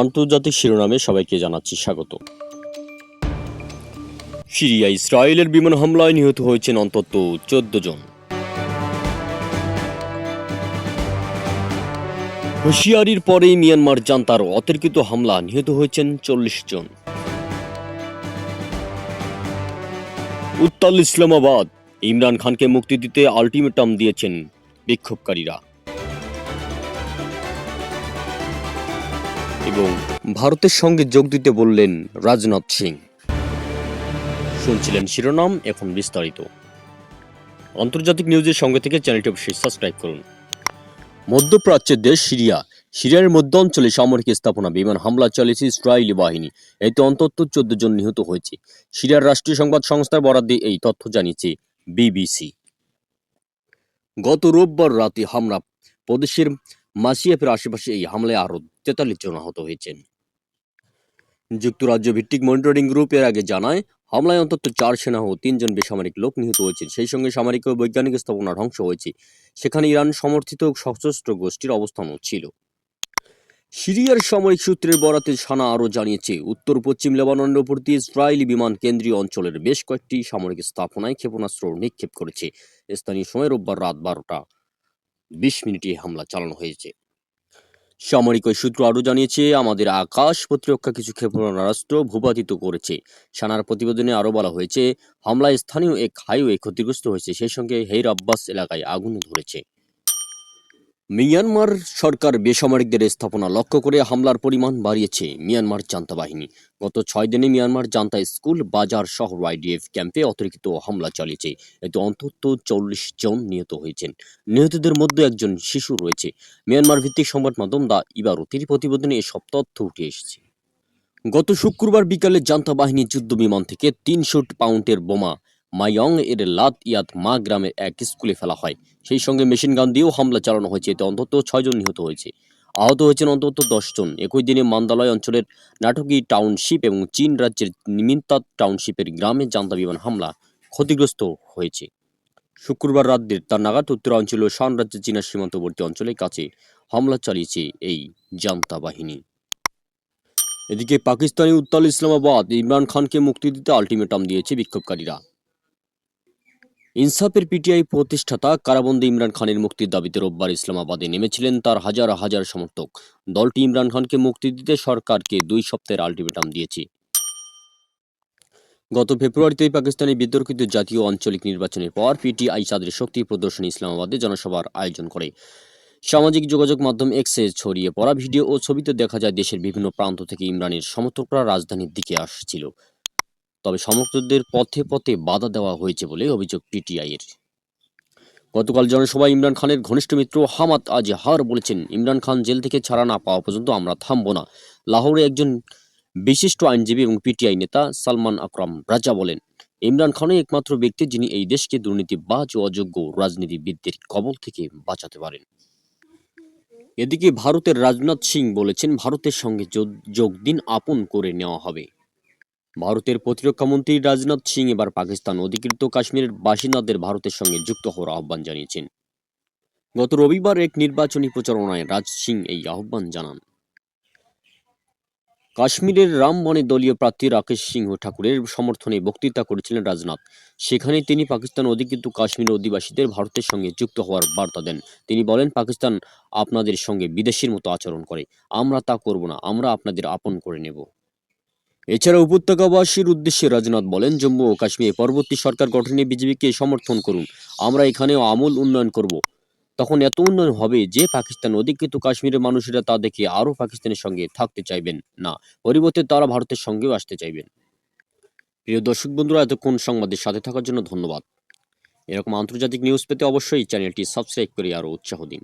আন্তর্জাতিক শিরোনামে সবাইকে জানাচ্ছি স্বাগত। সিরিয়া ইসরায়েলের বিমান হামলায় নিহত হয়েছেন অন্তত চোদ্দ জন। হুঁশিয়ারির পরেই মিয়ানমার জান্তার অতর্কিত হামলা, নিহত হয়েছেন চল্লিশ জন। উত্তাল ইসলামাবাদ, ইমরান খানকে মুক্তি দিতে আলটিমেটাম দিয়েছেন বিক্ষোভকারীরা। এবং ভারতের সঙ্গে যোগ দিতে বললেন রাজনাথ সিং। শুনছিলেন শিরোনাম, এখন বিস্তারিত। আন্তর্জাতিক নিউজের সঙ্গে থেকে চ্যানেলটি অবশ্যই সাবস্ক্রাইব করুন। মধ্যপ্রাচ্যের দেশ সিরিয়া, সিরিয়ার মধ্য অঞ্চলে সামরিক স্থাপনা, বিমান হামলা চালিয়েছে ইসরায়েলি বাহিনী। এতে অন্তত চোদ্দ জন নিহত হয়েছে। সিরিয়ার রাষ্ট্রীয় সংবাদ সংস্থার বরাদ দিয়ে এই তথ্য জানিয়েছে বিবিসি। গত রোববার রাতে হামলা। প্রদেশের মাসিয়াফের আশেপাশে এই হামলায় আরও তেতাল্লিশ জন আহত হয়েছেন। যুক্তরাজ্য ভিত্তিক মনিটরিং গ্রুপ এর আগে জানায়, হামলায় অন্তত চার সেনা ও তিনজন বেসামরিক লোক নিহত হয়েছে সেই সঙ্গে সামরিক ও বৈজ্ঞানিক স্থাপনা ধ্বংস হয়েছে। সেখানে ইরান সমর্থিত সশস্ত্র গোষ্ঠীর অবস্থানও ছিল। সিরিয়ার সামরিক সূত্রের বরাতে সানা আরও জানিয়েছে, উত্তর পশ্চিম লেবাননের উপর দিয়ে ইসরায়েলি বিমান কেন্দ্রীয় অঞ্চলের বেশ কয়েকটি সামরিক স্থাপনায় ক্ষেপণাস্ত্র নিক্ষেপ করেছে। স্থানীয় সময় রোববার রাত বারোটা। বিশ মিনিটে হামলা চালানো হয়েছে। সামরিক ওই সূত্র আরও জানিয়েছে, আমাদের আকাশ প্রতিরক্ষা কিছু ক্ষেপণাস্ত্র ভূপাতিত করেছে। সানার প্রতিবেদনে আরও বলা হয়েছে, হামলায় স্থানীয় এক হাইওয়ে ক্ষতিগ্রস্ত হয়েছে, সেই সঙ্গে হেইর আব্বাস এলাকায় আগুন ধরেছে। মিয়ানমার সরকার বেসামরিকদের স্থাপনা লক্ষ্য করে হামলার পরিমাণ বাড়িয়েছে মিয়ানমার জান্তা বাহিনী গত ছয় দিনে মিয়ানমার জান্তা স্কুল, বাজার শহর আইডিএফ ক্যাম্পে অতিরিক্ত হামলা চালিয়েছে। এতে অন্তত চল্লিশ জন নিহত হয়েছেন। নিহতদের মধ্যে একজন শিশু রয়েছে। মিয়ানমার ভিত্তিক সংবাদ মাধ্যম দা ইবার ইবারতির প্রতিবেদনে এসব তথ্য উঠে এসেছে। গত শুক্রবার বিকালে জান্তা বাহিনী যুদ্ধ বিমান থেকে তিনশো পাউন্ডের বোমা মাইয়ং এর লাত ইয়াত মা গ্রামের এক স্কুলে ফেলা হয়। সেই সঙ্গে মেশিন গান দিয়েও হামলা চালানো হয়েছে। এতে অন্তত ছয়জন নিহত হয়েছে। আহত হয়েছেন অন্তত দশজন একই দিনে মান্দালয় অঞ্চলের নাটকি টাউনশিপ এবং চীন রাজ্যের নিমিন্তাত টাউনশিপের গ্রামে জান্তা বিমান হামলা ক্ষতিগ্রস্ত হয়েছে। শুক্রবার রাত দেড়টা নাগাদ উত্তরাঞ্চল ও শান চীনা সীমান্তবর্তী অঞ্চলের কাছে হামলা চালিয়েছে এই জান্তা বাহিনী। এদিকে পাকিস্তানি উত্তাল ইসলামাবাদ ইমরান খানকে মুক্তি দিতে আলটিমেটাম দিয়েছে বিক্ষোভকারীরা। ইনসাফের পিটিআই প্রতিষ্ঠাতা কারাবন্দী ইমরান খানের মুক্তির দাবিতে রোববার ইসলামাবাদে নেমেছিলেন তার হাজার হাজার সমর্থক। দলটি ইমরান খানকে মুক্তি দিতে সরকারকে দুই সপ্তাহের আলটিমেটাম দিয়েছে। গত ফেব্রুয়ারিতে পাকিস্তানি বিতর্কিত জাতীয় আঞ্চলিক নির্বাচনের পর পিটিআই চাঁদের শক্তি প্রদর্শনী ইসলামাবাদে জনসভার আয়োজন করে। সামাজিক যোগাযোগ মাধ্যম এক্সে ছড়িয়ে পড়া ভিডিও ও ছবিতে দেখা যায় দেশের বিভিন্ন প্রান্ত থেকে ইমরানের সমর্থকরা রাজধানীর দিকে আসছিল। তবে সমর্থকদের পথে পথে বাধা দেওয়া হয়েছে বলে অভিযোগ পিটিআই এর। গতকাল জনসভায় ইমরান খানের ঘনিষ্ঠ মিত্র হামাদ আজহার বলেছেন, ইমরান খান জেল থেকে ছাড়া না পাওয়া পর্যন্ত আমরা থামব না। লাহোরে একজন বিশিষ্ট আইনজীবী এবং পিটিআই নেতা সালমান আকরাম রাজা বলেন, ইমরান খানই একমাত্র ব্যক্তি যিনি এই দেশকে দুর্নীতিবাজ ও অযোগ্য রাজনীতিবিদদের কবল থেকে বাঁচাতে পারেন। এদিকে ভারতের রাজনাথ সিং বলেছেন, ভারতের সঙ্গে যোগ দিন আপন করে নেওয়া হবে। ভারতের প্রতিরক্ষামন্ত্রী রাজনাথ সিং এবার পাকিস্তান অধিকৃত কাশ্মীরের বাসিন্দাদের ভারতের সঙ্গে যুক্ত হওয়ার আহ্বান জানিয়েছেন। গত রবিবার এক নির্বাচনী প্রচারণায় রাজ সিং এই আহ্বান জানান। কাশ্মীরের রামবনে দলীয় প্রার্থী রাকেশ সিংহ ঠাকুরের সমর্থনে বক্তৃতা করেছিলেন রাজনাথ। সেখানে তিনি পাকিস্তান অধিকৃত কাশ্মীর অধিবাসীদের ভারতের সঙ্গে যুক্ত হওয়ার বার্তা দেন। তিনি বলেন, পাকিস্তান আপনাদের সঙ্গে বিদেশির মতো আচরণ করে। আমরা তা করব না। আমরা আপনাদের আপন করে নেব। এছাড়া উপত্যকাবাসীর উদ্দেশ্যে রাজনাথ বলেন, জম্মু ও কাশ্মীরে পরবর্তী সরকার গঠনে বিজেপিকে সমর্থন করুন। আমরা এখানেও আমূল উন্নয়ন করব। তখন এত উন্নয়ন হবে যে পাকিস্তান অধিকৃত কাশ্মীরের মানুষেরা তা দেখে আরও পাকিস্তানের সঙ্গে থাকতে চাইবেন না। পরিবর্তে তারা ভারতের সঙ্গেও আসতে চাইবেন। প্রিয় দর্শক বন্ধুরা, এতক্ষণ সংবাদের সাথে থাকার জন্য ধন্যবাদ। এরকম আন্তর্জাতিক নিউজ পেতে অবশ্যই চ্যানেলটি সাবস্ক্রাইব করে আরও উৎসাহ দিন।